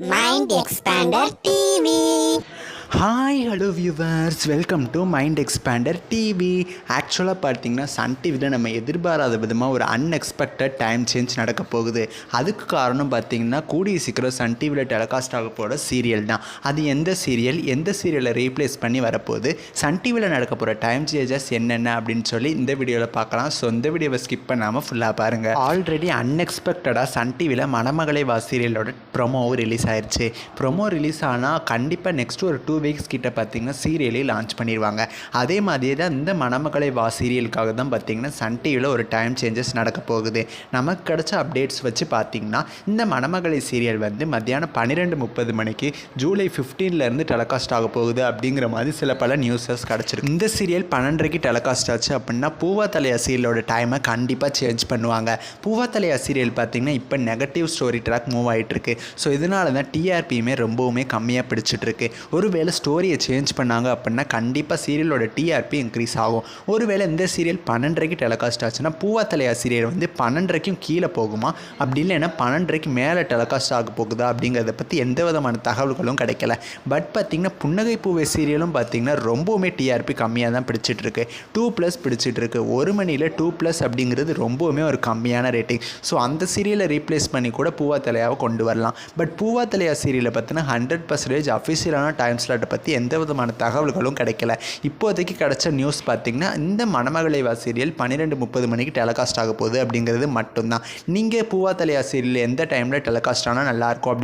Mind Expander TV. Hi hello viewers welcome to Mind Expander TV ஆக்சுவலாக பார்த்தீங்கன்னா Sun டிவியில் நம்ம எதிர்பாராத விதமாக ஒரு அன்எக்ஸ்பெக்டட் டைம் சேஞ்ச் நடக்க போகுது. அதுக்கு காரணம் பார்த்தீங்கன்னா கூடிய சீக்கிரம் சன் டிவியில் டெலகாஸ்ட் ஆக போகிற சீரியல் தான். அது எந்த சீரியல் எந்த சீரியலை ரீப்ளேஸ் பண்ணி வரப்போகுது? சன் டிவியில் நடக்க போகிற டைம் சேஞ்சஸ் என்னென்ன அப்படின்னு சொல்லி இந்த வீடியோவில் பார்க்கலாம். ஸோ இந்த வீடியோவை ஸ்கிப் பண்ணாமல் ஃபுல்லாக பாருங்கள் ஆல்ரெடி அன்எக்ஸ்பெக்டடாக சன் டிவியில் மணமகளை வா சீரியலோட ப்ரொமோவும் ரிலீஸ் ஆயிடுச்சு ப்ரொமோ ரிலீஸ் ஆனால் கண்டிப்பாக நெக்ஸ்ட் ஒரு டூ வீக்ஸ் கிட்ட பார்த்தீங்கன்னா சீரியலே லான்ச் பண்ணிடுவாங்க அதே மாதிரியே தான் இந்த மணமகளை வா சீரியலுக்காக தான் பார்த்தீங்கன்னா சன் டிவியில் ஒரு டைம் சேஞ்சஸ் நடக்க போகுது. நமக்கு கிடச்ச அப்டேட்ஸ் வச்சு பார்த்தீங்கன்னா இந்த மணமகளை சீரியல் வந்து மத்தியானம் பன்னிரெண்டு முப்பது மணிக்கு ஜூலை 15 ல இருந்து டெலகாஸ்ட் ஆக போகுது அப்படிங்கிற மாதிரி சில பல நியூஸஸ் கிடச்சிருக்கு. இந்த சீரியல் பன்னெண்டரைக்கு டெலகாஸ்ட் ஆச்சு அப்படின்னா பூவா தலையா சீரியலோட டைமை கண்டிப்பாக சேஞ்ச் பண்ணுவாங்க. பூவா தலையா சீரியல் பார்த்தீங்கன்னா இப்போ நெகட்டிவ் ஸ்டோரி ட்ராக் மூவ் ஆகிட்டு இருக்கு ஸோ இதனால தான் டிஆர்பியுமே ரொம்பவுமே கம்மியாக பிடிச்சிட்டு இருக்கு ஒருவேளை ஸ்டோரியை சேஞ்ச் பண்ணாங்க அப்படின்னா கண்டிப்பாக சீரியலோட டிஆர்பி இன்க்ரீஸ் ஆகும். ஒருவேளை இந்த சீரியல் பன்னெண்டரைக்கு டெலகாஸ்ட் ஆச்சுன்னா பூவாத்தலையா சீரியல் வந்து பன்னெண்டரைக்கும் கீழே போகுமா? அப்படி இல்லைன்னா பன்னெண்டரைக்கு மேலே டெலகாஸ்ட் ஆக போகுதா அப்படிங்கிறத பற்றி எந்த விதமான தகவல்களும் கிடைக்கல. பட் பார்த்திங்கன்னா புன்னகை பூவை சீரியலும் பார்த்தீங்கன்னா ரொம்பவுமே டிஆர்பி கம்மியாக தான் பிடிச்சிட்டு இருக்கு டூ ப்ளஸ் பிடிச்சிட்டு இருக்கு ஒரு மணியில் டூ ப்ளஸ் அப்படிங்கிறது ரொம்பவுமே ஒரு கம்மியான ரேட்டிங் ஸோ அந்த சீரியலை ரீப்ளேஸ் பண்ணி கூட பூவாத்தலையாவை கொண்டு வரலாம். பட் பூவாத்தலையா சீரியலை பற்றின ஹண்ட்ரட் பர்சன்டேஜ் அஃபிஷியலான டைம்ஸில் ஸ்லாட்டை பற்றி எந்த விதமான தகவல்களும் கிடைக்கல. இப்போதைக்கு கிடைச்ச நியூஸ் பார்த்தீங்கன்னா இந்த மணமகளை சீரியல் பன்னிரெண்டு முப்பது மணிக்கு டெலகாஸ்ட் ஆக போகுது அப்படிங்கிறது மட்டும்தான். நீங்கள் பூவாத்தலையா சீரியல் எந்த டைமில் டெலகாஸ்ட் ஆனால் நல்லாயிருக்கும் அப்படி